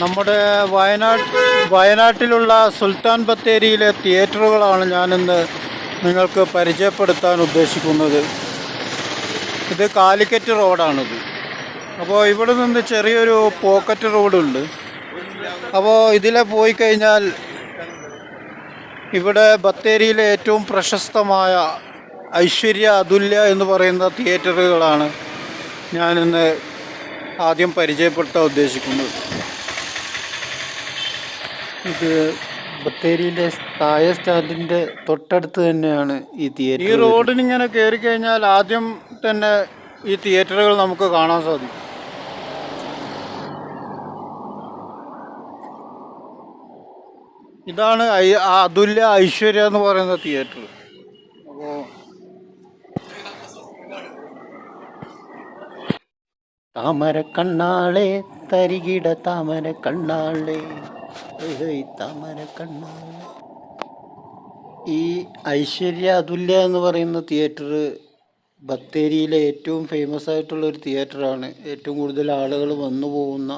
നമ്മുടെ വയനാട് വയനാട്ടിലുള്ള സുൽത്താൻ ബത്തേരിയിലെ തിയേറ്ററുകളാണ് ഞാനിന്ന് നിങ്ങൾക്ക് പരിചയപ്പെടുത്താൻ ഉദ്ദേശിക്കുന്നത്. ഇത് കാലിക്കറ്റ് റോഡാണിത്. അപ്പോൾ ഇവിടെ നിന്ന് ചെറിയൊരു പോക്കറ്റ് റോഡുണ്ട്. അപ്പോൾ ഇതിലെ പോയി കഴിഞ്ഞാൽ ഇവിടെ ബത്തേരിയിലെ ഏറ്റവും പ്രശസ്തമായ ഐശ്വര്യ അതുല്യ എന്ന് പറയുന്ന തിയേറ്ററുകളാണ് ഞാനിന്ന് ആദ്യം പരിചയപ്പെടുത്താൻ ഉദ്ദേശിക്കുന്നത്. ഇത് ബത്തേരിയിലെ തായ സ്റ്റാൻഡിന്റെ തൊട്ടടുത്ത് തന്നെയാണ് ഈ തിയേറ്റർ ഈ റോഡിന് ഇങ്ങനെ കയറി കഴിഞ്ഞാൽ ആദ്യം തന്നെ ഈ തിയേറ്ററുകൾ നമുക്ക് കാണാൻ സാധിക്കും. ഇതാണ് ഐ- അതുല്യ ഐശ്വര്യ എന്ന് പറയുന്ന തിയേറ്റർ അപ്പോൾ താമര കണ്ണാളെ തരികിട താമര കണ്ണാളെ ഈ ഐശ്വര്യ അതുല്യ എന്ന് പറയുന്ന തിയേറ്റർ ബത്തേരിയിലെ ഏറ്റവും ഫേമസ് ആയിട്ടുള്ള ഒരു തിയേറ്ററാണ്. ഏറ്റവും കൂടുതൽ ആളുകൾ വന്നു പോകുന്ന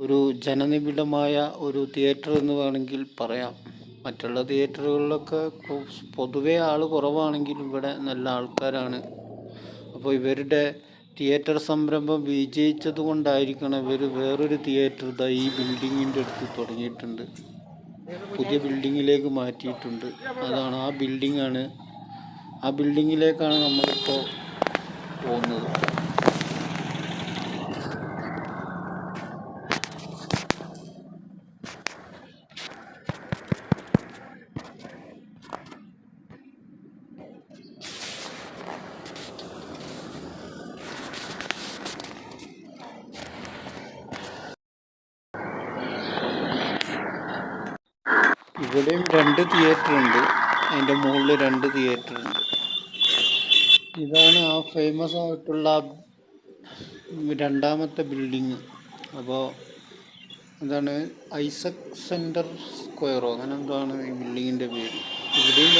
ഒരു ജനനിബിഡമായ ഒരു തിയേറ്റർ എന്ന് വേണമെങ്കിൽ പറയാം. മറ്റുള്ള തിയേറ്ററുകളിലൊക്കെ പൊതുവേ ആൾ കുറവാണെങ്കിലും ഇവിടെ നല്ല ആൾക്കാരാണ്. അപ്പോൾ ഇവരുടെ തിയേറ്റർ സംരംഭം വിജയിച്ചത് കൊണ്ടായിരിക്കണം ഇവർ വേറൊരു തിയേറ്റർ ഇതാ ഈ ബിൽഡിങ്ങിന്റെ അടുത്ത് തുടങ്ങിയിട്ടുണ്ട്. പുതിയ ബിൽഡിങ്ങിലേക്ക് മാറ്റിയിട്ടുണ്ട്. അതാണ് ആ ബിൽഡിങ്ങാണ്. ആ ബിൽഡിങ്ങിലേക്കാണ് നമ്മളിപ്പോൾ പോകുന്നത്. ഇവിടെയും രണ്ട് തിയേറ്റർ ഉണ്ട് അതിന്റെ മുകളിൽ രണ്ട് തിയേറ്റർ ഉണ്ട് ഇതാണ് ആ ഫേമസ് ആയിട്ടുള്ള രണ്ടാമത്തെ ബിൽഡിങ് അപ്പോൾ എന്താണ് ഐസക് സെന്റർ സ്ക്വയറോ അങ്ങനെ എന്താണ് ഈ ബിൽഡിങ്ങിന്റെ പേര്. ഇവിടെയും